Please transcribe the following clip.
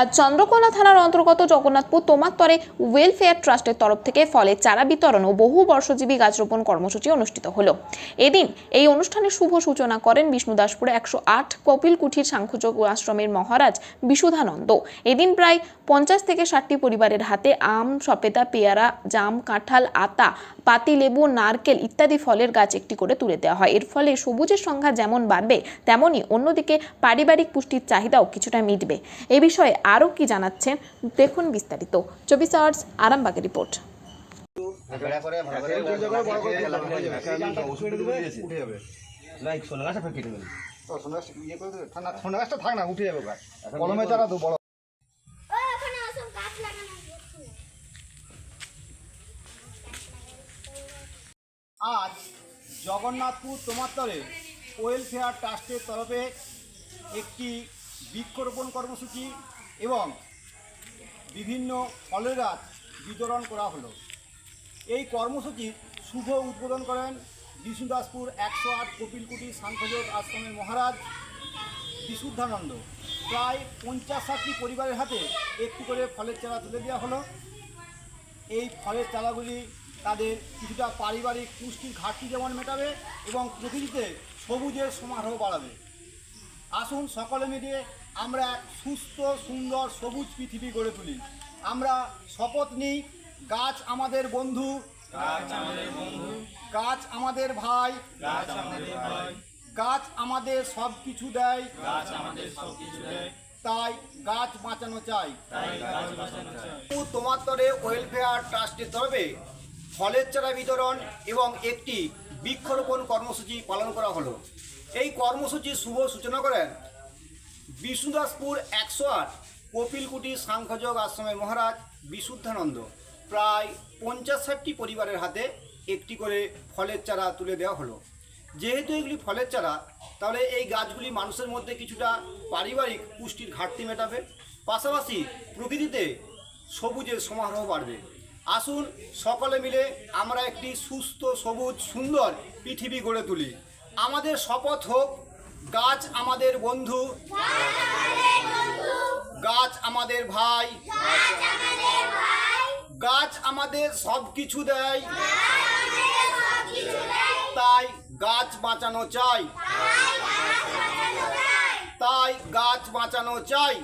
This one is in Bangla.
আজ চন্দ্রকোনা থানার অন্তর্গত জগন্নাথপুর তোমাত্তরে ওয়েলফেয়ার ট্রাস্টের তরফ থেকে ফলের চারা বিতরণ ও বহু বর্ষজীবী গাছ রোপণ কর্মসূচি অনুষ্ঠিত হলো। এদিন এই অনুষ্ঠানের শুভ সূচনা করেন বিষ্ণুদাসপুরে একশো আট কপিল কুঠির সাংখ্যযোগ আশ্রমের মহারাজ বিশুধানন্দ। এদিন প্রায় পঞ্চাশ থেকে ষাটটি পরিবারের হাতে আম, সপেতা, পেয়ারা, জাম, কাঁঠাল, আতা পাতিলেবু নারকেল ইত্যাদি ফলের গাছ একটি করে তুলে দেওয়া হয়। এর ফলে সবুজের সংখ্যা যেমন বাড়বে তেমনই অন্যদিকে পারিবারিক পুষ্টির চাহিদাও কিছুটা মিটবে। এ বিষয়ে আরও কি জানাচ্ছেন দেখুন বিস্তারিত চব্বিশ আওয়ার্স আরামবাগের রিপোর্ট। আজ জগন্নাথপুর তোমাত্তরে ওয়েলফেয়ার ট্রাস্টের তরফে একটি বৃক্ষরোপণ কর্মসূচি এবং বিভিন্ন ফলের গাছ বিতরণ করা হলো। এই কর্মসূচির শুভ উদ্বোধন করেন বিষ্ণুদাসপুর একশো আট কপিলকুটি সাংখ্যযোগ আশ্রমের মহারাজ বিশুদ্ধানন্দ। প্রায় পঞ্চাশ ষাটটি পরিবারের হাতে একটি করে ফলের চারা তুলে দেওয়া হলো। এই ফলের চারাগুলি তাদের কিছুটা পারিবারিক পুষ্টির ঘাটতি যেমন মেটাবে এবং প্রকৃতিতে সবুজের সমারোহ বাড়াবে। আসুন সকলে মিলে আমরা এক সুস্থ সুন্দর সবুজ পৃথিবী গড়ে তুলি। আমরা শপথ নিই গাছ আমাদের বন্ধু। গাছ আমাদের ভাই। গাছ আমাদের সব কিছু দেয়। তাই গাছ বাঁচানো চাই। তোমার তরে ওয়েলফেয়ার ট্রাস্টের তরফে ফলের চারা বিতরণ এবং একটি বৃক্ষরোপণ কর্মসূচি পালন করা হলো। এই কর্মসূচির শুভ সূচনা করেন বিষ্ণুদাসপুর একশো আট, কপিলকুটি সাংখ্যযোগ আশ্রমের মহারাজ বিশুদ্ধানন্দ। প্রায় পঞ্চাশ ষাটটি পরিবারের হাতে একটি করে ফলের চারা তুলে দেওয়া হলো। যেহেতু এগুলি ফলের চারা, তাহলে এই গাছগুলি মানুষের মধ্যে কিছুটা পারিবারিক পুষ্টির ঘাটতি মেটাবে। পাশাপাশি প্রকৃতিতে সবুজের সমারোহ বাড়বে। আসুন সকলে মিলে আমরা একটি সুস্থ, সবুজ, সুন্দর পৃথিবী গড়ে তুলি। আমাদের শপথ হোক গাছ আমাদের বন্ধু। গাছ আমাদের ভাই। গাছ আমাদের সব কিছু দেয়। তাই গাছ বাঁচানো চাই। তাই গাছ বাঁচানো চাই।